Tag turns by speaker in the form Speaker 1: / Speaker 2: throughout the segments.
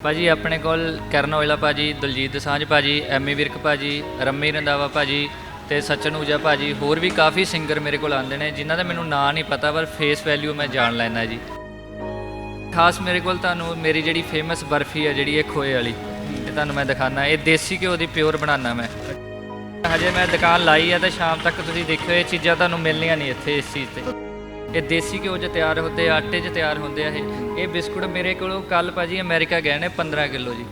Speaker 1: ਭਾਜੀ, ਆਪਣੇ ਕੋਲ ਕਰਨ ਔਜਲਾ ਭਾਜੀ, ਦਲਜੀਤ ਦਸਾਂਝ ਭਾਜੀ ਐਮੀ ਵਿਰਕ ਭਾਜੀ, ਰੰਮੀ ਰੰਦਾਵਾ ਭਾਜੀ ਤੇ ਸਚਨ ਊਜਾ ਭਾਜੀ, ਹੋਰ ਵੀ ਕਾਫੀ ਸਿੰਗਰ ਮੇਰੇ ਕੋਲ ਆਉਂਦੇ ਨੇ, ਜਿਨ੍ਹਾਂ ਦਾ ਮੈਨੂੰ ਨਾਂ ਨਹੀਂ ਪਤਾ, ਪਰ ਫੇਸ ਵੈਲਿਊ ਮੈਂ ਜਾਣ ਲੈਣਾ ਜੀ। ਖਾਸ ਮੇਰੇ ਕੋਲ ਤੁਹਾਨੂੰ ਮੇਰੀ ਜਿਹੜੀ ਫੇਮਸ ਬਰਫੀ ਹੈ ਜਿਹੜੀ ਇਹ ਖੋਏ ਵਾਲੀ, ਇਹ ਤੁਹਾਨੂੰ ਮੈਂ ਦਿਖਾਣਾ ਇਹ ਦੇਸੀ ਘਿਓ ਦੀ ਪਿਓਰ ਬਣਾਉਣਾ ਮੈਂ। ਹਜੇ ਮੈਂ ਦੁਕਾਨ ਲਾਈ ਹੈ ਤੇ ਸ਼ਾਮ ਤੱਕ ਤੁਸੀਂ ਦੇਖਿਓ, ਇਹ ਚੀਜ਼ਾਂ ਤੁਹਾਨੂੰ ਮਿਲਣੀਆਂ ਨਹੀਂ ਇੱਥੇ ਇਸ ਚੀਜ਼ ਤੇ। ਇਹ ਦੇਸੀ ਘਿਓ 'ਚ ਤਿਆਰ ਹੁੰਦੇ ਆ, ਆਟੇ 'ਚ ਤਿਆਰ ਹੁੰਦੇ ਆ ਇਹ। ਇਹ ਬਿਸਕੁਟ ਮੇਰੇ ਕੋਲੋਂ ਕੱਲ ਭਾਜੀ ਅਮਰੀਕਾ ਗਏ ਨੇ 15 ਕਿਲੋ ਜੀ।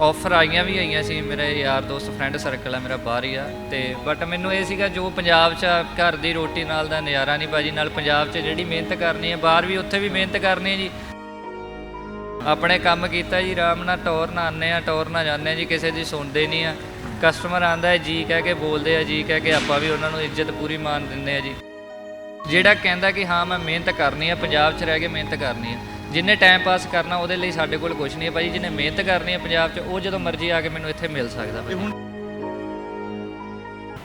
Speaker 1: ਆਫਰ ਆਈਆਂ ਵੀ ਆਈਆਂ ਸੀ ਮੇਰੇ ਯਾਰ ਦੋਸਤ ਫਰੈਂਡ ਸਰਕਲ ਆ ਮੇਰਾ ਬਾਹਰ ਹੀ ਆ। ਤੇ ਬਟ ਮੈਨੂੰ ਇਹ ਸੀਗਾ ਜੋ ਪੰਜਾਬ 'ਚ ਆ, ਘਰ ਦੀ ਰੋਟੀ ਨਾਲ ਦਾ ਨਜ਼ਾਰਾ ਨਹੀਂ ਭਾਜੀ ਨਾਲ ਪੰਜਾਬ 'ਚ ਜਿਹੜੀ ਮਿਹਨਤ ਕਰਨੀ ਹੈ ਬਾਹਰ ਵੀ ਉੱਥੇ ਵੀ ਮਿਹਨਤ ਕਰਨੀ ਹੈ ਜੀ। ਆਪਣੇ ਕੰਮ ਕੀਤਾ ਜੀ ਆਰਾਮ ਨਾਲ ਟੌਰ ਨਾ ਆਉਂਦੇ ਆ ਟੌਰ ਨਾ ਜਾਂਦੇ ਆ ਜੀ ਕਿਸੇ ਦੀ ਸੁਣਦੇ ਨਹੀਂ ਆ। ਕਸਟਮਰ ਆਂਦਾ ਹੈ ਜੀ ਕਹਿ ਕੇ ਬੋਲਦੇ ਆ ਜੀ ਕਹਿ ਕੇ ਆਪਾਂ ਵੀ ਉਹਨਾਂ ਨੂੰ ਇੱਜ਼ਤ ਪੂਰੀ ਮਾਨ ਦਿੰਦੇ ਆ ਜੀ। ਜਿਹੜਾ ਕਹਿੰਦਾ ਕਿ ਹਾਂ, ਮੈਂ ਮਿਹਨਤ ਕਰਨੀ ਆ, ਪੰਜਾਬ 'ਚ ਰਹਿ ਕੇ ਮਿਹਨਤ ਕਰਨੀ ਆ। ਜਿੰਨੇ ਟਾਈਮ ਪਾਸ ਕਰਨਾ, ਉਹਦੇ ਲਈ ਸਾਡੇ ਕੋਲ ਕੁਝ ਨਹੀਂ ਹੈ ਭਾਈ ਜਿਹਨੇ ਮਿਹਨਤ ਕਰਨੀ ਹੈ ਪੰਜਾਬ 'ਚ, ਉਹ ਜਦੋਂ ਮਰਜ਼ੀ ਆ ਕੇ ਮੈਨੂੰ ਇੱਥੇ ਮਿਲ ਸਕਦਾ ਭਾਈ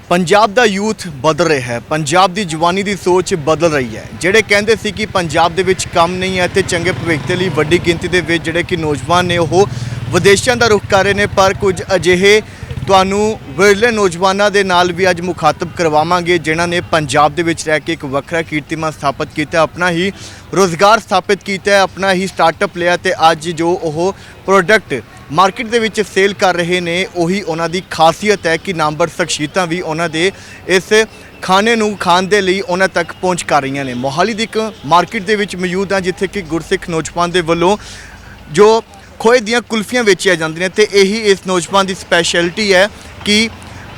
Speaker 2: ਪੰਜਾਬ ਦਾ ਯੂਥ ਬਦਲ ਰਿਹਾ ਹੈ। ਪੰਜਾਬ ਦੀ ਜਵਾਨੀ ਦੀ ਸੋਚ ਬਦਲ ਰਹੀ ਹੈ। ਜਿਹੜੇ ਕਹਿੰਦੇ ਸੀ ਕਿ ਪੰਜਾਬ ਦੇ ਵਿੱਚ ਕੰਮ ਨਹੀਂ ਹੈ, ਤੇ ਚੰਗੇ ਭਵਿੱਖ ਦੇ ਲਈ ਵੱਡੀ ਗਿਣਤੀ ਦੇ ਵਿੱਚ ਜਿਹੜੇ ਕਿ ਨੌਜਵਾਨ ਨੇ, ਉਹ ਵਿਦੇਸ਼ਾਂ ਦਾ ਰੁਖ ਕਰ ਰਹੇ ਨੇ, ਪਰ ਕੁਝ ਅਜਿਹੇ ਤੁਹਾਨੂੰ ਵਿਰਲੇ ਨੌਜਵਾਨਾਂ ਦੇ ਨਾਲ ਵੀ ਅੱਜ ਮੁਖਾਤਬ ਕਰਵਾਵਾਂਗੇ, ਜਿਨ੍ਹਾਂ ਨੇ ਪੰਜਾਬ ਦੇ ਵਿੱਚ ਰਹਿ ਕੇ ਇੱਕ ਵੱਖਰਾ ਕੀਰਤੀਮਾਨ ਸਥਾਪਿਤ ਕੀਤਾ, ਆਪਣਾ ਹੀ ਰੋਜ਼ਗਾਰ ਸਥਾਪਿਤ ਕੀਤਾ, ਆਪਣਾ ਹੀ ਸਟਾਰਟਅਪ ਲਿਆ ਤੇ ਅੱਜ ਜੋ ਉਹ ਪ੍ਰੋਡਕਟ ਮਾਰਕੀਟ ਦੇ ਵਿੱਚ ਸੇਲ ਕਰ ਰਹੇ ਨੇ, ਉਹੀ ਉਹਨਾਂ ਦੀ ਖਾਸੀਅਤ ਹੈ ਕਿ ਨਾਮਵਰ ਸ਼ਖਸੀਅਤਾਂ ਵੀ ਉਹਨਾਂ ਦੇ ਇਸ ਖਾਣੇ ਨੂੰ ਖਾਣ ਦੇ ਲਈ ਉਹਨਾਂ ਤੱਕ ਪਹੁੰਚ ਕਰ ਰਹੀਆਂ ਨੇ। ਮੋਹਾਲੀ ਦੀ ਇੱਕ ਮਾਰਕੀਟ ਦੇ ਵਿੱਚ ਮੌਜੂਦ ਹਾਂ, ਜਿੱਥੇ ਕਿ ਗੁਰਸਿੱਖ ਨੌਜਵਾਨ ਦੇ ਵੱਲੋਂ ਜੋ ਖੋਏ ਦੀਆਂ ਕੁਲਫੀਆਂ ਵੇਚੀਆਂ ਜਾਂਦੀਆਂ ਨੇ ਤੇ ਇਹੀ ਇਸ ਨੌਜਵਾਨ ਦੀ ਸਪੈਸ਼ਲਿਟੀ ਹੈ ਕਿ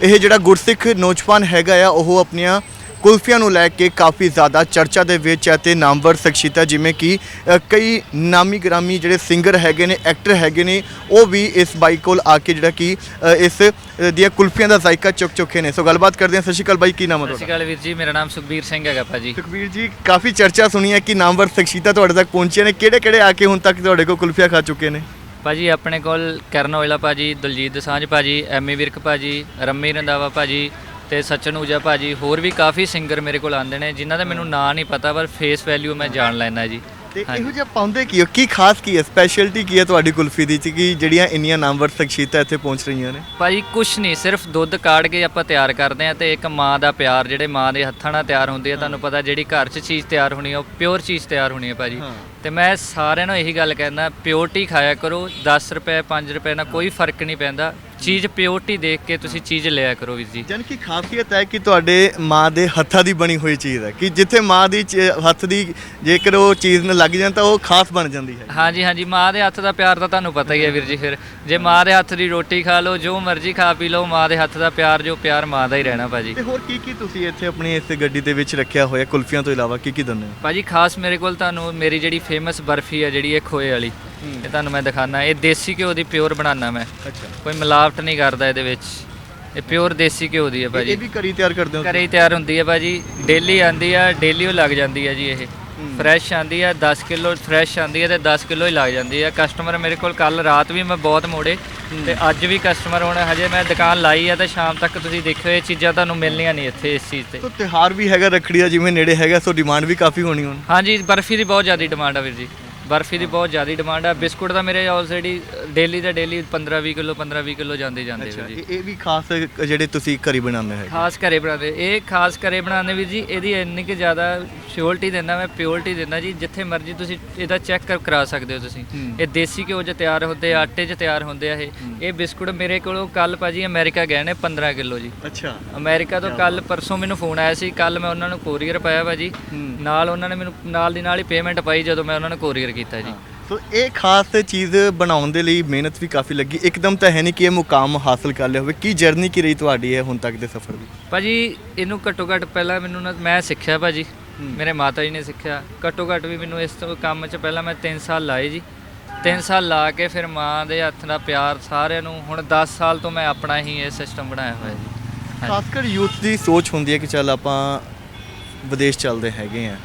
Speaker 2: ਇਹ ਜਿਹੜਾ ਗੁਰਸਿੱਖ ਨੌਜਵਾਨ ਹੈਗਾ ਆ, ਉਹ ਆਪਣੀਆਂ ਕੁਲਫੀਆਂ ਨੂੰ ਲੈ ਕੇ ਕਾਫੀ ਜ਼ਿਆਦਾ ਚਰਚਾ ਦੇ ਵਿੱਚ ਹੈ ਤੇ ਨਾਮਵਰ ਸ਼ਖਸੀਅਤਾਂ ਜਿਵੇਂ ਕਿ ਅ, ਕਈ ਨਾਮੀ ਗ੍ਰਾਮੀ ਜਿਹੜੇ ਸਿੰਗਰ ਹੈਗੇ ਨੇ ਐਕਟਰ ਹੈਗੇ ਨੇ ਉਹ ਵੀ ਇਸ ਬਾਈਕ ਕੋਲ ਆ ਕੇ ਜਿਹੜਾ ਕਿ ਅ, ਇਸ ਅ, ਦੀਆਂ ਕੁਲਫੀਆਂ ਦਾ ਜ਼ਾਇਕਾ ਚੁੱਕ ਚੁੱਕੇ ਨੇ। ਸੋ ਗੱਲਬਾਤ ਕਰਦੇ ਹਾਂ। ਸਤਿ ਸ਼੍ਰੀ ਅਕਾਲ ਬਾਈ ਕੀ ਨਾਮ ਹੈ
Speaker 1: ਸਤਿ ਸ਼੍ਰੀ
Speaker 2: ਤੁਹਾਡਾ
Speaker 1: ਅਕਾਲ ਵੀਰ ਜੀ ਮੇਰਾ ਨਾਮ ਸੁਖਬੀਰ ਸਿੰਘ ਹੈਗਾ ਭਾਜੀ।
Speaker 2: ਸੁਖਬੀਰ ਜੀ ਕਾਫੀ ਚਰਚਾ ਸੁਣੀ ਹੈ ਕਿ ਨਾਮਵਰ ਸ਼ਖਸੀਅਤਾਂ ਤੁਹਾਡੇ ਤੱਕ ਪਹੁੰਚੀਆਂ ਨੇ। ਕਿਹੜੇ ਕਿਹੜੇ ਆ ਕੇ ਹੁਣ ਤੱਕ ਤੁਹਾਡੇ ਕੋਲ ਕੁਲਫੀਆਂ ਖਾ ਚੁੱਕੇ ਨੇ?
Speaker 1: ਭਾਜੀ ਆਪਣੇ ਕੋਲ ਕਰਨ ਔਜਲਾ ਭਾਜੀ ਦਲਜੀਤ ਦਸਾਂਝ ਭਾਜੀ ਐਮੀ ਵਿਰਕ ਭਾਜੀ ਰੰਮੀ ਰੰਦਾਵਾ ਭਾਜੀ ਤੇ ਸਚਨ ਊਜਾ ਭਾਜੀ ਹੋਰ ਵੀ ਕਾਫੀ ਸਿੰਗਰ ਮੇਰੇ ਕੋਲ ਆਉਂਦੇ ਨੇ ਜਿਨ੍ਹਾਂ ਦਾ ਮੈਨੂੰ ਨਾਂ ਨਹੀਂ ਪਤਾ ਪਰ ਫੇਸ ਵੈਲਿਊ ਮੈਂ ਜਾਣ ਲੈਣਾ ਜੀ।
Speaker 2: ਤੇ। ਇਹੋ ਜਿਹਾ ਪਾਉਂਦੇ ਕੀ ਹੋ? ਕੀ ਖਾਸ ਕੀ ਹੈ? ਸਪੈਸ਼ਲਿਟੀ ਕੀ ਹੈ ਤੁਹਾਡੀ ਕੁਲਫੀ ਦੀ ਚ ਕਿ ਜਿਹੜੀਆਂ ਇੰਨੀਆਂ ਨਾਮਵਰ ਸ਼ਖਸੀਅਤਾਂ ਇੱਥੇ ਪਹੁੰਚ ਰਹੀਆਂ ਨੇ?
Speaker 1: ਭਾਜੀ ਕੁਛ ਨਹੀਂ ਸਿਰਫ ਦੁੱਧ ਕਾੜ ਕੇ ਆਪਾਂ ਤਿਆਰ ਕਰਦੇ ਆ ਤੇ ਇੱਕ ਮਾਂ ਦਾ ਪਿਆਰ ਜਿਹੜੇ ਮਾਂ ਦੇ ਹੱਥਾਂ ਨਾਲ ਤਿਆਰ ਹੁੰਦੀ ਹੈ ਤੁਹਾਨੂੰ ਪਤਾ ਜਿਹੜੀ ਘਰ 'ਚ ਚੀਜ਼ ਤਿਆਰ ਹੋਣੀ ਹੈ ਉਹ ਪਿਓਰ ਚੀਜ਼ ਤਿਆਰ ਹੋਣੀ ਹੈ ਭਾਜੀ। ਤੇ ਮੈਂ ਸਾਰਿਆਂ ਨੂੰ ਇਹੀ ਗੱਲ ਕਹਿੰਦਾ ਪਿਓਰਟੀ ਖਾਇਆ ਕਰੋ 10 ਰੁਪਏ 5 ਰੁਪਏ ਨਾਲ ਕੋਈ ਫ਼ਰਕ ਨਹੀਂ ਪੈਂਦਾ। ਚੀਜ਼ ਪਿਓਰਟੀ ਦੇਖ ਕੇ ਤੁਸੀਂ ਚੀਜ਼ ਲਿਆ ਕਰੋ ਵੀਰ ਜੀ।
Speaker 2: ਜਨ ਕੀ ਖਾਸੀਅਤ ਹੈ ਕਿ ਤੁਹਾਡੇ ਮਾਂ ਦੇ ਹੱਥਾਂ ਦੀ ਬਣੀ ਹੋਈ ਚੀਜ਼ ਹੈ ਕਿ ਜਿੱਥੇ ਮਾਂ ਦੀ ਚ- ਹੱਥ ਦੀ ਜੇਕਰ ਉਹ ਚੀਜ਼ ਨਾਲ ਲੱਗ ਜਾਣ ਤਾਂ ਉਹ ਖਾਸ ਬਣ ਜਾਂਦੀ ਹੈ।
Speaker 1: ਹਾਂਜੀ ਹਾਂਜੀ ਮਾਂ ਦੇ ਹੱਥ ਦਾ ਪਿਆਰ ਤਾਂ ਤੁਹਾਨੂੰ ਪਤਾ ਹੀ ਹੈ ਵੀਰ ਜੀ ਫਿਰ। ਜੇ ਮਾਂ ਦੇ ਹੱਥ ਦੀ ਰੋਟੀ ਖਾ ਲਓ ਜੋ ਮਰਜ਼ੀ ਖਾ ਪੀ ਲਓ ਮਾਂ ਦੇ ਹੱਥ ਦਾ ਪਿਆਰ ਜੋ ਪਿਆਰ ਮਾਂ ਦਾ ਹੀ ਰਹਿਣਾ ਭਾਜੀ।
Speaker 2: ਤੇ ਹੋਰ ਕੀ ਕੀ ਤੁਸੀਂ ਇੱਥੇ ਆਪਣੀ ਇਸ ਗੱਡੀ ਦੇ ਵਿੱਚ ਰੱਖਿਆ ਹੋਇਆ ਕੁਲਫੀਆਂ ਤੋਂ ਇਲਾਵਾ ਕੀ ਕੀ ਦਿੰਦੇ ਹੋ?
Speaker 1: ਭਾਜੀ ਖਾਸ ਮੇਰੇ ਕੋਲ ਤੁਹਾਨੂੰ ਮੇਰੀ ਜਿਹੜੀ ਫੇਮਸ ਬਰਫੀ ਹੈ ਜਿਹੜੀ ਇਹ ਖੋਏ ਵਾਲੀ। ਇਹ ਤੁਹਾਨੂੰ ਮੈਂ ਦਿਖਾਣਾ ਇਹ ਦੇਸੀ ਘਿਓ ਦੀ ਪਿਓਰ ਬਣਾਉਣਾ ਮੈਂ।
Speaker 2: ਅੱਛਾ।
Speaker 1: ਕੋਈ ਮਿਲਾਵਟ ਨਹੀਂ ਕਰਦਾ ਇਹਦੇ ਵਿੱਚ। ਇਹ ਪਿਓਰ ਦੇਸੀ ਘਿਓ ਦੀ ਹੈ
Speaker 2: ਇਹ
Speaker 1: ਭਾਜੀ
Speaker 2: ਵੀ ਘਰੀ ਤਿਆਰ ਕਰਦੇ ਹੋ
Speaker 1: ਘਰੇ ਹੀ ਤਿਆਰ ਹੁੰਦੀ ਹੈ ਭਾਜੀ। ਡੇਲੀ ਆਂਦੀ ਆ ਡੇਲੀ ਉਹ ਲੱਗ ਜਾਂਦੀ ਹੈ ਜੀ ਇਹ। ਫਰੈਸ਼ ਆਂਦੀ ਆ 10 ਕਿਲੋ ਫਰੈਸ਼ ਆਂਦੀ ਹੈ ਤੇ 10 ਕਿਲੋ ਹੀ ਲੱਗ ਜਾਂਦੀ ਹੈ। ਕਸਟਮਰ ਮੇਰੇ ਕੋਲ ਕੱਲ ਰਾਤ ਵੀ ਮੈਂ ਬਹੁਤ ਮੋੜੇ ਤੇ ਅੱਜ ਵੀ ਕਸਟਮਰ ਹੁਣ ਹਜੇ ਮੈਂ ਦੁਕਾਨ ਲਾਈ ਆ ਤੇ ਸ਼ਾਮ ਤੱਕ ਤੁਸੀਂ ਦੇਖਿਓ ਇਹ ਚੀਜ਼ਾਂ ਤੁਹਾਨੂੰ ਮਿਲਣੀਆਂ ਨਹੀਂ ਇੱਥੇ ਇਸ ਚੀਜ਼ ਤੇ।
Speaker 2: ਤਾਂ ਤਿਹਾਰ ਵੀ ਹੈਗਾ ਰੱਖੜੀ ਦਾ ਜਿਵੇਂ ਨੇੜੇ ਹੈਗਾ ਸੋ ਡਿਮਾਂਡ ਵੀ ਕਾਫੀ ਹੋਣੀ ਹੁਣ।
Speaker 1: ਹਾਂਜੀ ਬਰਫੀ ਦੀ ਬਹੁਤ ਜ਼ਿਆਦਾ ਡਿਮਾਂਡ ਆ ਵੀਰ ਜੀ। ਬਰਫੀ ਦੀ ਬਹੁਤ ਜ਼ਿਆਦਾ ਡਿਮਾਂਡ ਆ। ਬਿਸਕੁਟ ਦਾ ਮੇਰੇ ਆਲਰੇਡੀ ਡੇਲੀ ਦਾ ਡੇਲੀ 15 20 ਕਿਲੋ 15 20 ਕਿਲੋ ਜਾਂਦੇ ਜਾਂਦੇ ਵੀਰ ਜੀ।
Speaker 2: ਇਹ ਇਹ ਵੀ ਖਾਸ ਜਿਹੜੇ ਤੁਸੀਂ ਘਰੀ ਬਣਾਉਂਦੇ ਹੈਗੇ?
Speaker 1: ਖਾਸ ਘਰੇ ਬਣਾਉਂਦੇ। ਇਹ ਖਾਸ ਘਰੇ ਬਣਾਉਂਦੇ ਵੀਰ ਜੀ ਇਹਦੀ ਇੰਨੀ ਕਿ ਜ਼ਿਆਦਾ ਸ਼ਿਓਰਟੀ ਦਿੰਦਾ ਮੈਂ ਪਿਓਰਟੀ ਦਿੰਦਾ ਜੀ ਜਿੱਥੇ ਮਰਜ਼ੀ ਤੁਸੀਂ ਇਹਦਾ ਚੈੱਕ ਕਰਾ ਸਕਦੇ ਹੋ ਤੁਸੀਂ। ਇਹ ਦੇਸੀ ਘਿਓ 'ਚ ਤਿਆਰ ਹੁੰਦੇ ਆ, ਆਟੇ 'ਚ ਤਿਆਰ ਹੁੰਦੇ ਆ ਇਹ। ਇਹ ਬਿਸਕੁਟ ਮੇਰੇ ਕੋਲੋਂ ਕੱਲ ਭਾਜੀ ਅਮਰੀਕਾ ਗਏ ਨੇ 15 ਕਿਲੋ ਜੀ।
Speaker 2: ਅੱਛਾ।
Speaker 1: ਅਮਰੀਕਾ ਤੋਂ ਕੱਲ ਪਰਸੋਂ ਮੈਨੂੰ ਫੋਨ ਆਇਆ ਸੀ ਕੱਲ ਮੈਂ ਉਹਨਾਂ ਨੂੰ ਕੋਰੀਅਰ ਪਾਇਆ ਭਾਜੀ। ਨਾਲ ਉਹਨਾਂ ਨੇ ਮੈਨੂੰ ਨਾਲ ਦੀ ਨਾਲ ਹੀ ਪੇਮੈਂਟ ਪਾਈ ਜਦੋਂ ਮੈਂ ਉਹਨਾਂ ਨੂੰ ਕੋਰੀਅਰ ਕੀਤਾ ਜੀ।
Speaker 2: ਸੋ ਇਹ ਖਾਸ ਚੀਜ਼ ਬਣਾਉਣ ਦੇ ਲਈ ਮਿਹਨਤ ਵੀ ਕਾਫੀ ਲੱਗੀ। ਇੱਕਦਮ ਤਾਂ ਹੈ ਨਹੀਂ ਕਿ ਇਹ ਮੁਕਾਮ ਹਾਸਲ ਕਰ ਲਿਆ ਹੋਵੇ। ਕੀ ਜਰਨੀ ਕੀ ਰਹੀ ਤੁਹਾਡੀ ਹੈ ਹੁਣ ਤੱਕ ਦੇ ਸਫ਼ਰ ਦੀ?
Speaker 1: ਭਾਜੀ ਇਹਨੂੰ ਘੱਟੋ ਘੱਟ ਪਹਿਲਾਂ ਮੈਨੂੰ ਨਾ ਮੈਂ ਸਿੱਖਿਆ ਭਾਜੀ। ਮੇਰੇ ਮਾਤਾ ਜੀ ਨੇ ਸਿੱਖਿਆ। ਘੱਟੋ ਘੱਟ ਵੀ ਮੈਨੂੰ ਇਸ ਤੋਂ ਕੰਮ 'ਚ ਪਹਿਲਾਂ ਮੈਂ 3 ਸਾਲ ਲਾਏ ਜੀ। 3 ਸਾਲ ਲਾ ਕੇ ਫਿਰ ਮਾਂ ਦੇ ਹੱਥ ਦਾ ਪਿਆਰ ਸਾਰਿਆਂ ਨੂੰ ਹੁਣ 10 ਸਾਲ ਤੋਂ ਮੈਂ ਆਪਣਾ ਹੀ ਇਹ ਸਿਸਟਮ ਬਣਾਇਆ ਹੋਇਆ ਜੀ।
Speaker 2: ਖਾਸ ਕਰ ਯੂਥ ਦੀ ਸੋਚ ਹੁੰਦੀ ਹੈ ਕਿ ਚੱਲ ਆਪਾਂ ਵਿਦੇਸ਼ ਚੱਲਦੇ ਹੈਗੇ ਆ।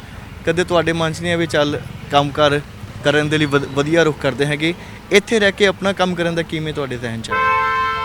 Speaker 2: ਕਦੇ ਤੁਹਾਡੇ ਮਨ 'ਚ ਨਹੀਂ ਆ ਵੀ ਚੱਲ ਕੰਮ ਕਰ ਕਰਨ ਦੇ ਲਈ ਵਧ- ਵਧੀਆ ਰੁਖ ਕਰਦੇ ਹੈਗੇ। ਇੱਥੇ ਰਹਿ ਕੇ ਆਪਣਾ ਕੰਮ ਕਰਨ ਦਾ ਕਿਵੇਂ ਤੁਹਾਡੇ ਜ਼ਿਹਨ 'ਚ ਆਇਆ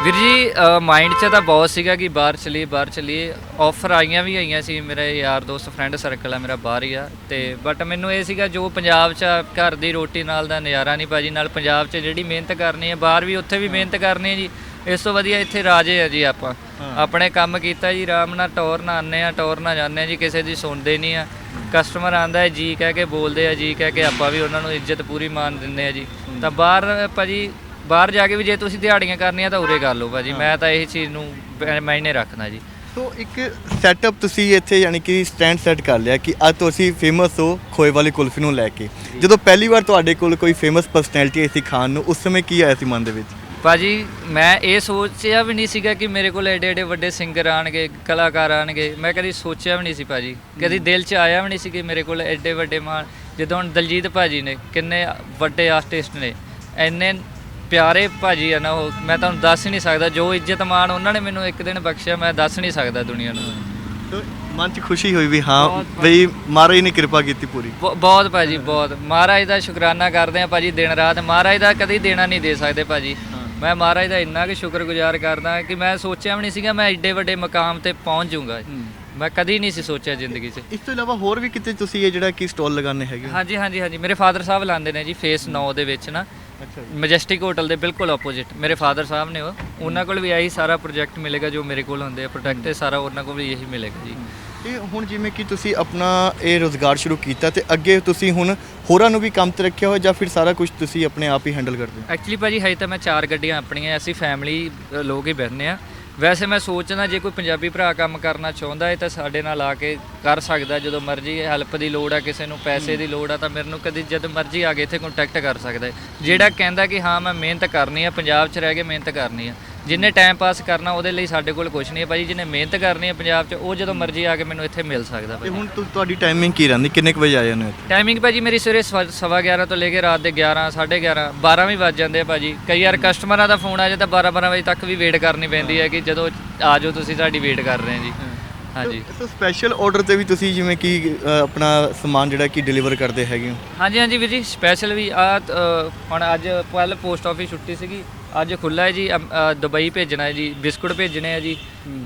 Speaker 1: ਵੀਰ ਜੀ ਮਾਈਂਡ 'ਚ ਤਾਂ ਬਹੁਤ ਸੀਗਾ ਕਿ ਬਾਹਰ ਚਲੀਏ ਬਾਹਰ ਚਲੀਏ। ਆਫਰ ਆਈਆਂ ਵੀ ਆਈਆਂ ਸੀ ਮੇਰੇ ਯਾਰ ਦੋਸਤ ਫਰੈਂਡ ਸਰਕਲ ਆ ਮੇਰਾ ਬਾਹਰ ਹੀ ਆ। ਤੇ ਬਟ ਮੈਨੂੰ ਇਹ ਸੀਗਾ ਜੋ ਪੰਜਾਬ 'ਚ ਆ, ਘਰ ਦੀ ਰੋਟੀ ਨਾਲ ਦਾ ਨਜ਼ਾਰਾ ਨਹੀਂ ਭਾਜੀ ਨਾਲ ਪੰਜਾਬ 'ਚ ਜਿਹੜੀ ਮਿਹਨਤ ਕਰਨੀ ਹੈ ਬਾਹਰ ਵੀ ਉੱਥੇ ਵੀ ਮਿਹਨਤ ਕਰਨੀ ਹੈ ਜੀ। ਇਸ ਤੋਂ ਵਧੀਆ ਇੱਥੇ ਰਾਜੇ ਆ ਜੀ ਆਪਾਂ। ਆਪਣੇ ਕੰਮ ਕੀਤਾ ਜੀ ਆਰਾਮ ਨਾਲ ਟੌਰ ਨਾਲ ਆਉਂਦੇ ਆ ਟੌਰ ਨਾਲ ਜਾਂਦੇ ਆ ਜੀ ਕਿਸੇ ਦੀ ਸੁਣਦੇ ਨਹੀਂ ਆ। ਕਸਟਮਰ ਆਂਦਾ ਹੈ ਜੀ ਕਹਿ ਕੇ ਬੋਲਦੇ ਆ ਜੀ ਕਹਿ ਕੇ ਆਪਾਂ ਵੀ ਉਹਨਾਂ ਨੂੰ ਇੱਜ਼ਤ ਪੂਰੀ ਮਾਨ ਦਿੰਦੇ ਆ ਜੀ। ਤਾਂ ਬਾਹਰ ਭਾਜੀ ਬਾਹਰ ਜਾ ਕੇ ਵੀ ਜੇ ਤੁਸੀਂ ਦਿਹਾੜੀਆਂ ਕਰਨੀਆਂ ਤਾਂ ਉਰੇ ਕਰ ਲਓ ਭਾਜੀ ਮੈਂ ਤਾਂ ਇਹ ਚੀਜ਼ ਨੂੰ ਮਾਇਨੇ ਰੱਖਦਾ ਜੀ।
Speaker 2: ਸੋ ਇੱਕ ਸੈਟਅਪ ਤੁਸੀਂ ਇੱਥੇ ਯਾਨੀ ਕਿ ਸਟੈਂਡ ਸੈੱਟ ਕਰ ਲਿਆ ਕਿ ਅੱਜ ਤੁਸੀਂ ਫੇਮਸ ਹੋ ਖੋਏ ਵਾਲੀ ਕੁਲਫੀ ਨੂੰ ਲੈ ਕੇ। ਜਦੋਂ ਪਹਿਲੀ ਵਾਰ ਤੁਹਾਡੇ ਕੋਲ ਕੋਈ ਫੇਮਸ ਪਰਸਨੈਲਿਟੀ ਆਈ ਸੀ ਖਾਣ ਨੂੰ ਉਸ ਸਮੇਂ ਕੀ ਆਇਆ ਸੀ ਮਨ ਦੇ ਵਿੱਚ?
Speaker 1: ਭਾਜੀ ਮੈਂ ਇਹ ਸੋਚਿਆ ਵੀ ਨਹੀਂ ਸੀਗਾ ਕਿ ਮੇਰੇ ਕੋਲ ਐਡੇ ਐਡੇ ਵੱਡੇ ਸਿੰਗਰ ਆਣਗੇ ਕਲਾਕਾਰ ਆਣਗੇ ਮੈਂ ਕਦੀ ਸੋਚਿਆ ਵੀ ਨਹੀਂ ਸੀ ਭਾਜੀ। ਕਦੀ ਦਿਲ 'ਚ ਆਇਆ ਵੀ ਨਹੀਂ ਸੀ ਕਿ ਮੇਰੇ ਕੋਲ ਐਡੇ ਵੱਡੇ ਮਾਨ ਜਦੋਂ ਹੁਣ ਦਲਜੀਤ ਭਾਜੀ ਨੇ ਕਿੰਨੇ ਵੱਡੇ ਆਰਟਿਸਟ ਨੇ ਐਨੇ ਪਿਆਰੇ ਭਾਜੀ ਆ ਨਾ ਉਹ ਮੈਂ ਤੁਹਾਨੂੰ ਦੱਸ ਹੀ ਨਹੀਂ ਸਕਦਾ। ਜੋ ਇੱਜ਼ਤ ਮਾਣ ਉਹਨਾਂ ਨੇ ਮੈਨੂੰ ਇੱਕ ਦਿਨ ਬਖਸ਼ਿਆ ਮੈਂ ਦੱਸ ਨਹੀਂ ਸਕਦਾ ਦੁਨੀਆ ਨੂੰ।
Speaker 2: ਮਨ 'ਚ ਖੁਸ਼ੀ ਹੋਈ ਵੀ ਹਾਂ ਬਈ ਮਹਾਰਾਜ ਨੇ ਕਿਰਪਾ ਕੀਤੀ ਪੂਰੀ।
Speaker 1: ਬਹੁਤ ਭਾਜੀ ਬਹੁਤ। ਮਹਾਰਾਜ ਦਾ ਸ਼ੁਕਰਾਨਾ ਕਰਦੇ ਆ ਭਾਜੀ ਦਿਨ ਰਾਤ। ਮਹਾਰਾਜ ਦਾ ਕਦੀ ਦੇਣਾ ਨਹੀਂ ਦੇ ਸਕਦੇ ਭਾਜੀ। ਮੈਂ ਮਹਾਰਾਜ ਦਾ ਇੰਨਾ ਕਿ ਸ਼ੁਕਰਗੁਜ਼ਾਰ ਕਰਦਾ ਕਿ ਮੈਂ ਸੋਚਿਆ ਵੀ ਨਹੀਂ ਸੀਗਾ ਮੈਂ ਐਡੇ ਵੱਡੇ ਮਕਾਮ ਤੇ ਪਹੁੰਚ ਜਾਊਂਗਾ। ਮੈਂ ਕਦੀ ਨਹੀਂ ਸੀ ਸੋਚਿਆ ਜ਼ਿੰਦਗੀ 'ਚ।
Speaker 2: ਇਸ ਤੋਂ ਇਲਾਵਾ ਹੋਰ ਵੀ ਕਿਤੇ ਤੁਸੀਂ ਇਹ ਜਿਹੜਾ ਕਿ ਸਟਾਲ ਲਗਾਉਣੇ ਹੈਗੇ?
Speaker 1: ਹਾਂਜੀ ਹਾਂਜੀ ਹਾਂਜੀ। ਮੇਰੇ ਫਾਦਰ ਸਾਹਿਬ ਲਾਉਂਦੇ ਨੇ ਜੀ ਫੇਸ 9 ਦੇ ਵਿੱਚ ਨਾ। ਮੈਜੈਸਟਿਕ ਹੋਟਲ ਦੇ ਬਿਲਕੁਲ ਆਪੋਜ਼ਿਟ ਮੇਰੇ ਫਾਦਰ ਸਾਹਿਬ ਨੇ ਉਹ। ਉਹਨਾਂ ਕੋਲ ਵੀ ਆਹੀ ਸਾਰਾ ਪ੍ਰੋਜੈਕਟ ਮਿਲੇਗਾ ਜੋ ਮੇਰੇ ਕੋਲ ਹੁੰਦੇ ਆ। ਪ੍ਰੋਡਕਟ ਇਹ ਸਾਰਾ ਉਹਨਾਂ ਕੋਲ ਵੀ ਇਹੀ ਮਿਲੇਗਾ ਜੀ।
Speaker 2: ਇਹ ਹੁਣ ਜਿਵੇਂ ਕਿ ਤੁਸੀਂ ਆਪਣਾ ਇਹ ਰੋਜ਼ਗਾਰ ਸ਼ੁਰੂ ਕੀਤਾ ਤੇ ਅੱਗੇ ਤੁਸੀਂ ਹੁਣ ਹੋਰਾਂ ਨੂੰ ਵੀ ਕੰਮ ਤੇ ਰੱਖਿਆ ਹੋਇਆ ਜਾਂ ਫਿਰ ਸਾਰਾ ਕੁਝ ਤੁਸੀਂ ਆਪਣੇ ਆਪ ਹੀ ਹੈਂਡਲ ਕਰਦੇ ਹੋ?
Speaker 1: ਐਕਚੁਅਲੀ ਭਾਜੀ, ਹਜੇ ਤਾਂ ਮੈਂ ਚਾਰ ਗੱਡੀਆਂ ਆਪਣੀਆਂ, ਅਸੀਂ ਫੈਮਿਲੀ ਲੋਕ ਹੀ ਬਹਿੰਦੇ ਆ ਵੈਸੇ ਮੈਂ ਸੋਚਦਾ, ਜੇ ਕੋਈ ਪੰਜਾਬੀ ਭਰਾ ਕੰਮ ਕਰਨਾ ਚਾਹੁੰਦਾ ਹੈ, ਤਾਂ ਸਾਡੇ ਨਾਲ ਆ ਕੇ ਕਰ ਸਕਦਾ ਜਦੋਂ ਮਰਜ਼ੀ ਹੈਲਪ ਦੀ ਲੋੜ ਆ, ਕਿਸੇ ਨੂੰ ਪੈਸੇ ਦੀ ਲੋੜ ਆ, ਤਾਂ ਮੈਨੂੰ ਕਦੀ ਜਦ ਮਰਜ਼ੀ ਆ ਕੇ ਇੱਥੇ ਕੰਟੈਕਟ ਕਰ ਸਕਦਾ ਹੈ। ਜਿਹੜਾ ਕਹਿੰਦਾ ਕਿ ਹਾਂ, ਮੈਂ ਮਿਹਨਤ ਕਰਨੀ ਆ, ਪੰਜਾਬ 'ਚ ਰਹਿ ਕੇ ਮਿਹਨਤ ਕਰਨੀ ਆ ਜਿੰਨੇ ਟਾਈਮ ਪਾਸ ਕਰਨਾ ਉਹਦੇ ਲਈ ਸਾਡੇ ਕੋਲ ਕੁਝ ਨਹੀਂ ਹੈ ਭਾਜੀ ਜਿਹਨੇ ਮਿਹਨਤ ਕਰਨੀ ਹੈ ਪੰਜਾਬ 'ਚ ਉਹ ਜਦੋਂ ਮਰਜ਼ੀ ਆ ਕੇ ਮੈਨੂੰ ਇੱਥੇ ਮਿਲ ਸਕਦਾ
Speaker 2: ਤੇ
Speaker 1: ਭਾਜੀ।
Speaker 2: ਹੁਣ ਤੁ- ਤੁਹਾਡੀ ਟਾਈਮਿੰਗ ਕੀ ਰਹਿੰਦੀ? ਕਿੰਨੇ ਕੁ ਵਜੇ ਆ ਜਾਂਦੇ ਹੋ ਇੱਥੇ?
Speaker 1: ਟਾਈਮਿੰਗ ਭਾਜੀ ਮੇਰੀ ਸਵੇਰੇ ਸਵਾ- ਸਵਾ 11 ਤੋਂ ਲੈ ਕੇ ਰਾਤ ਦੇ 11 11:30 12 ਵੀ ਵੱਜ ਜਾਂਦੇ ਆ ਭਾਜੀ। ਕਈ ਵਾਰ ਕਸਟਮਰਾਂ ਦਾ ਫੋਨ ਆ ਜਾਂਦਾ 12 12 ਵਜੇ ਤੱਕ ਵੀ ਵੇਟ ਕਰਨੀ ਪੈਂਦੀ ਹੈ ਕਿ ਜਦੋਂ ਆ ਜਾਓ ਤੁਸੀਂ ਸਾਡੀ ਵੇਟ ਕਰ ਰਹੇ ਹਾਂ ਜੀ। ਹਾਂਜੀ।
Speaker 2: ਸਪੈਸ਼ਲ ਆਰਡਰ ਤੇ ਵੀ ਤੁਸੀਂ ਜਿਵੇਂ ਕਿ ਅ, ਆਪਣਾ ਸਮਾਨ ਜਿਹੜਾ ਕਿ ਡਿਲੀਵਰ ਕਰਦੇ ਹੈਗੇ ਹੋ?
Speaker 1: ਹਾਂਜੀ ਹਾਂਜੀ ਵੀਰ ਜੀ ਸਪੈਸ਼ਲ ਵੀ ਆ ਹੁਣ ਅੱਜ ਕੱਲ ਪੋਸਟ ਆਫਿਸ ਛੁੱਟੀ ਸੀਗੀ। ਅੱਜ ਖੁੱਲਾ ਹੈ ਜੀ ਅਮ, ਅ, ਦੁਬਈ ਭੇਜਣਾ ਹੈ ਜੀ ਬਿਸਕੁਟ ਭੇਜਣੇ ਆ ਜੀ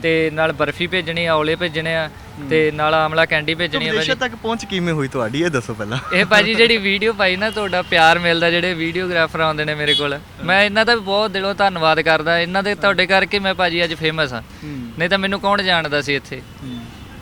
Speaker 1: ਤੇ ਨਾਲ ਬਰਫੀ ਭੇਜਣੀ ਆ ਔਲੇ ਭੇਜਣੇ ਆ ਤੇ ਨਾਲ ਆਮਲਾ ਕੈਂਡੀ ਭੇਜਣੀ ਆ ਭਾਜੀ।
Speaker 2: ਵਿਦੇਸ਼ਾਂ ਤੱਕ ਪਹੁੰਚ ਕਿਵੇਂ ਹੋਈ ਤੁਹਾਡੀ? ਇਹ ਦੱਸੋ ਪਹਿਲਾਂ।
Speaker 1: ਇਹ ਭਾਜੀ ਜਿਹੜੀ ਵੀਡੀਓ ਪਾਈ ਨਾ ਤੁਹਾਡਾ ਪਿਆਰ ਮਿਲਦਾ ਜਿਹੜੇ ਵੀਡੀਓਗ੍ਰਾਫਰ ਆਉਂਦੇ ਨੇ ਮੇਰੇ ਕੋਲ। ਮੈਂ ਇਹਨਾਂ ਦਾ ਵੀ ਬਹੁਤ ਦਿਲੋਂ ਧੰਨਵਾਦ ਕਰਦਾ ਇਹਨਾਂ ਦੇ ਤੁਹਾਡੇ ਕਰਕੇ ਮੈਂ ਭਾਜੀ ਅੱਜ ਫੇਮਸ ਹਾਂ। ਨਹੀਂ ਤਾਂ ਮੈਨੂੰ ਕੌਣ ਜਾਣਦਾ ਸੀ ਇੱਥੇ?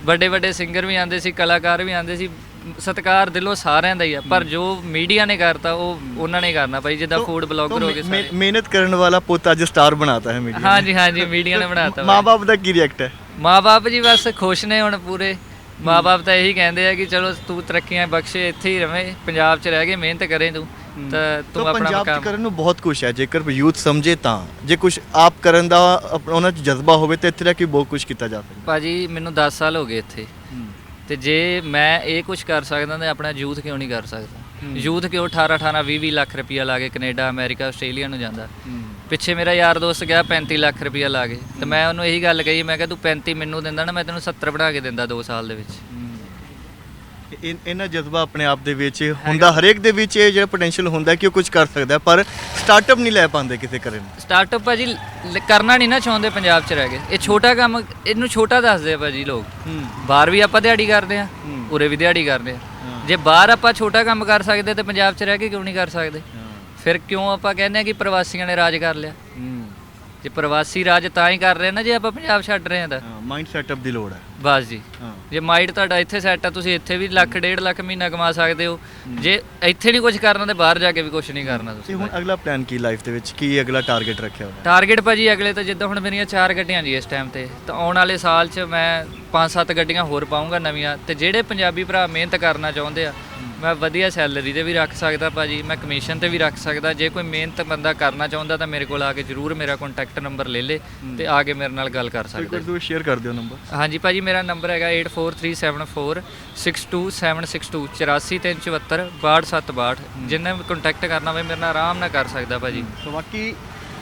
Speaker 1: ਵੱਡੇ ਵੱਡੇ ਸਿੰਗਰ ਵੀ ਆਉਂਦੇ ਸੀ ਕਲਾਕਾਰ ਵੀ ਆਉਂਦੇ ਸੀ ਸਤਿਕਾਰ ਦਿਲੋਂ ਸਾਰਿਆਂ ਦਾ ਹੀ ਆ ਪਰ ਜੋ ਮੀਡੀਆ ਨੇ ਕਰਤਾ ਉਹ ਉਹਨਾਂ ਨੇ ਕਰਨਾ ਭਾਈ ਜਿੱਦਾਂ ਫੂਡ ਬਲੌਗਰ ਹੋ ਗਏ ਸਾਰੇ।
Speaker 2: ਮਿਹਨਤ ਕਰਨ ਵਾਲਾ ਪੁੱਤ ਅੱਜ ਸਟਾਰ ਬਣਾਤਾ ਹੈ ਮੀਡੀਆ
Speaker 1: ਹਾਂਜੀ ਹਾਂਜੀ ਮੀਡੀਆ ਨੇ ਬਣਾਤਾ
Speaker 2: ਮਾਂ-ਬਾਪ ਦਾ ਕੀ ਰਿਐਕਟ ਹੈ?
Speaker 1: ਮਾਪੇ ਜੀ ਬਸ ਖੁਸ਼ ਨੇ ਹੁਣ ਪੂਰੇ। ਮਾਪੇ ਤਾਂ ਇਹੀ ਕਹਿੰਦੇ ਆ ਕਿ ਚਲੋ ਤੂੰ ਤਰੱਕੀਆਂ ਬਖਸ਼ੇ ਇੱਥੇ ਹੀ ਰਵੇਂ ਪੰਜਾਬ 'ਚ ਰਹਿ ਕੇ ਮਿਹਨਤ ਕਰੇ ਤੂੰ। ਤਾਂ ਤੂੰ ਆਪਣਾ
Speaker 2: ਪੰਜਾਬ 'ਚ ਕਰਨ ਨੂੰ ਬਹੁਤ ਕੁਝ ਹੈ। ਜੇਕਰ ਯੂਥ ਸਮਝੇ ਤਾਂ। ਜੇ ਕੁਝ ਆਪ ਕਰਨ ਦਾ ਉਹਨਾਂ 'ਚ ਜਜ਼ਬਾ ਹੋਵੇ ਤਾਂ ਇੱਥੇ ਰਹਿ ਕੇ ਬਹੁਤ ਕੁਝ ਕੀਤਾ ਜਾ ਸਕਦਾ।
Speaker 1: ਭਾਜੀ ਮੈਨੂੰ 10 ਸਾਲ ਹੋ ਗਏ ਇੱਥੇ। ਤੇ ਜੇ ਮੈਂ ਇਹ ਕੁਝ ਕਰ ਸਕਦਾ ਤਾਂ ਆਪਣਾ ਯੂਥ ਕਿਉਂ ਨਹੀਂ ਕਰ ਸਕਦਾ? ਯੂਥ ਕਿਉਂ 18 18 20 20 ਲੱਖ ਰੁਪਇਆ ਲਾ ਕੇ ਕੈਨੇਡਾ ਅਮਰੀਕਾ ਆਸਟ੍ਰੇਲੀਆ ਨੂੰ ਜਾਂਦਾ? ਪਿੱਛੇ ਮੇਰਾ ਯਾਰ ਦੋਸਤ ਗਿਆ 35 ਲੱਖ ਰੁਪਇਆ ਲਾ ਕੇ। ਤੇ ਮੈਂ ਉਹਨੂੰ ਇਹੀ ਗੱਲ ਕਹੀ ਮੈਂ ਕਿਹਾ ਤੂੰ 35 ਮੈਨੂੰ ਦਿੰਦਾ ਨਾ ਮੈਂ ਤੈਨੂੰ 70 ਬਣਾ ਕੇ ਦਿੰਦਾ 2 ਸਾਲ ਦੇ ਵਿੱਚ।
Speaker 2: ਇਹ- ਇਹਨਾਂ ਜਜ਼ਬਾ ਆਪਣੇ ਆਪ ਦੇ ਵਿੱਚ ਹੁੰਦਾ ਹਰੇਕ ਦੇ ਵਿੱਚ ਇਹ ਜਿਹੜਾ ਪੋਟੈਂਸ਼ੀਅਲ ਹੁੰਦਾ ਕਿ ਉਹ ਕੁਝ ਕਰ ਸਕਦਾ ਹੈ, ਪਰ ਸਟਾਰਟਅਪ ਨਹੀਂ ਲੈ ਪਾਉਂਦੇ ਕਿਸੇ ਕਰਨ
Speaker 1: ਸਟਾਰਟਅਪ ਭਾਜੀ ਲ- ਕਰਨਾ ਨਹੀਂ ਨਾ ਚਾਹੁੰਦੇ ਪੰਜਾਬ 'ਚ ਰਹਿ ਕੇ। ਇਹ ਛੋਟਾ ਕੰਮ ਇਹਨੂੰ ਛੋਟਾ ਦੱਸਦੇ ਆ ਭਾਜੀ ਲੋਕ। ਬਾਹਰ ਵੀ ਆਪਾਂ ਦਿਹਾੜੀ ਕਰਦੇ ਆ ਉਰੇ ਵੀ ਦਿਹਾੜੀ ਕਰਦੇ ਆ। ਜੇ ਬਾਹਰ ਆਪਾਂ ਛੋਟਾ ਕੰਮ ਕਰ ਸਕਦੇ ਤੇ ਪੰਜਾਬ 'ਚ ਰਹਿ ਕੇ ਕਿਉਂ ਨਹੀਂ ਕਰ ਸਕਦੇ? ਫਿਰ ਕਿਉਂ ਆਪਾਂ ਕਹਿੰਦੇ ਆ ਕਿ ਪ੍ਰਵਾਸੀਆਂ ਨੇ ਰਾਜ ਕਰ ਲਿਆ? ਜੇ ਪ੍ਰਵਾਸੀ ਰਾਜ ਤਾਂ ਹੀ ਕਰ ਰਹੇ ਨਾ ਜੇ ਆਪਾਂ ਪੰਜਾਬ ਛੱਡ ਰਹੇ ਆ ਤਾਂ।
Speaker 2: ਮਾਈਂਡ ਸੈਟਅਪ ਦੀ ਲੋੜ ਹੈ।
Speaker 1: ਬਸ ਜੀ।
Speaker 2: ਹਾਂ।
Speaker 1: ਜੇ ਮਾਈਂਡ ਤੁਹਾਡਾ ਇੱਥੇ ਸੈੱਟ ਆ ਤੁਸੀਂ ਇੱਥੇ ਵੀ ਲੱਖ ਡੇਢ ਲੱਖ ਮਹੀਨਾ ਕਮਾ ਸਕਦੇ ਹੋ। ਜੇ ਇੱਥੇ ਨਹੀਂ ਕੁਝ ਕਰਨਾ ਤੇ ਬਾਹਰ ਜਾ ਕੇ ਵੀ ਕੁਝ ਨਹੀਂ ਕਰਨਾ
Speaker 2: ਤੇ
Speaker 1: ਤੁਸੀਂ
Speaker 2: ਹੁਣ ਅਗਲਾ ਪਲਾਨ ਕੀ ਲਾਈਫ ਦੇ ਵਿੱਚ? ਕੀ ਅਗਲਾ ਟਾਰਗੇਟ ਰੱਖਿਆ ਹੋਇਆ?
Speaker 1: ਟਾਰਗੇਟ ਭਾਜੀ ਅਗਲੇ ਤਾਂ ਜਿੱਦਾਂ ਹੁਣ ਮੇਰੀਆਂ ਚਾਰ ਗੱਡੀਆਂ ਜੀ ਇਸ ਟਾਈਮ ਤੇ ਤਾਂ ਆਉਣ ਵਾਲੇ ਸਾਲ 'ਚ ਮੈਂ ਪੰਜ ਸੱਤ ਗੱਡੀਆਂ ਹੋਰ ਪਾਉਂਗਾ ਨਵੀਆਂ ਤੇ ਜਿਹੜੇ ਪੰਜਾਬੀ ਭਰਾ ਮਿਹਨਤ ਕਰਨਾ ਚਾਹੁੰਦੇ ਆ ਮੈਂ ਵਧੀਆ ਸੈਲਰੀ ਤੇ ਵੀ ਰੱਖ ਸਕਦਾ ਭਾਜੀ ਮੈਂ ਕਮਿਸ਼ਨ ਤੇ ਵੀ ਰੱਖ ਸਕਦਾ। ਜੇ ਕੋਈ ਮਿਹਨਤ ਬੰਦਾ ਕਰਨਾ ਚਾਹੁੰਦਾ ਤਾਂ ਮੇਰੇ ਕੋਲ ਆ ਕੇ ਜਰੂਰ ਮੇਰਾ ਕੰਟੈਕਟ ਨੰਬਰ ਲੈ ਲੇ ਤੇ ਆ ਕੇ ਮੇਰੇ ਨਾਲ ਗੱਲ ਕਰ ਸਕਦਾ
Speaker 2: ਤੁਸੀਂ ਸ਼ੇਅਰ ਕਰ ਦਿਓ ਨੰਬਰ
Speaker 1: ਹਾਂਜੀ ਭਾਜੀ ਮੇਰਾ ਨੰਬਰ ਹੈਗਾ 8437462762 84374 ਜਿੰਨੇ ਵੀ ਕੰਟੈਕਟ ਕਰਨਾ ਹੋਵੇ ਮੇਰੇ ਨਾਲ ਆਰਾਮ ਨਾਲ ਕਰ ਸਕਦਾ ਭਾਜੀ।
Speaker 2: ਸੋ ਬਾਕੀ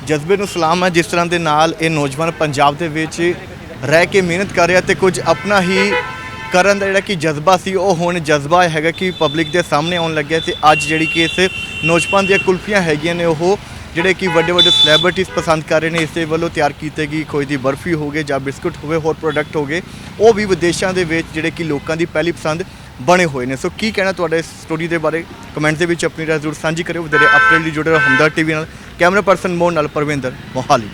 Speaker 2: ਜਜ਼ਬੇ ਨੂੰ ਸਲਾਮ ਹੈ ਜਿਸ ਤਰ੍ਹਾਂ ਦੇ ਨਾਲ ਇਹ ਨੌਜਵਾਨ ਪੰਜਾਬ ਦੇ ਵਿੱਚ ਰਹਿ ਕੇ ਮਿਹਨਤ ਕਰ ਰਿਹਾ ਤੇ ਕੁਝ ਆਪਣਾ ਹੀ ਕਰਨ ਦਾ ਜਿਹੜਾ ਕਿ ਜਜ਼ਬਾ ਸੀ, ਉਹ ਹੁਣ ਜਜ਼ਬਾ ਹੈਗਾ ਕਿ ਪਬਲਿਕ ਦੇ ਸਾਹਮਣੇ ਆਉਣ ਲੱਗਿਆ ਸੀ ਅੱਜ ਜਿਹੜੀ ਕਿ ਇਸ ਨੌਜਵਾਨ ਦੀਆਂ ਕੁਲਫੀਆਂ ਹੈਗੀਆਂ ਨੇ, ਉਹ ਜਿਹੜੇ ਕਿ ਵੱਡੇ ਵੱਡੇ ਸੈਲੀਬ੍ਰਿਟੀਜ਼ ਪਸੰਦ ਕਰ ਰਹੇ ਨੇ, ਇਸ ਦੇ ਵੱਲੋਂ ਤਿਆਰ ਕੀਤੇ ਗਈ ਕੋਈ ਦੀ ਬਰਫੀ ਹੋਗੇ ਜਾਂ ਬਿਸਕੁਟ ਹੋਵੇ, ਹੋਰ ਪ੍ਰੋਡਕਟ ਹੋਗੇ ਉਹ ਵੀ ਵਿਦੇਸ਼ਾਂ ਦੇ ਵਿੱਚ ਜਿਹੜੇ ਕਿ ਲੋਕਾਂ ਦੀ ਪਹਿਲੀ ਪਸੰਦ ਬਣੇ ਹੋਏ ਨੇ। ਸੋ ਕੀ ਕਹਿਣਾ ਤੁਹਾਡਾ ਇਸ ਸਟੋਰੀ ਦੇ ਬਾਰੇ? ਕਮੈਂਟ ਦੇ ਵਿੱਚ ਆਪਣੀ ਰਾਏ ਜ਼ਰੂਰ ਸਾਂਝੀ ਕਰਿਓ। ਵਧੇਰੇ ਅਪਡੇਟ ਲਈ ਜੁੜੇ ਰਹੋ ਹਮਦਰ ਟੀਵੀ ਨਾਲ। ਕੈਮਰਾ ਪਰਸਨ ਮੋਹਨ ਨਾਲ ਪਰਵਿੰਦਰ ਮੋਹਾਲੀ।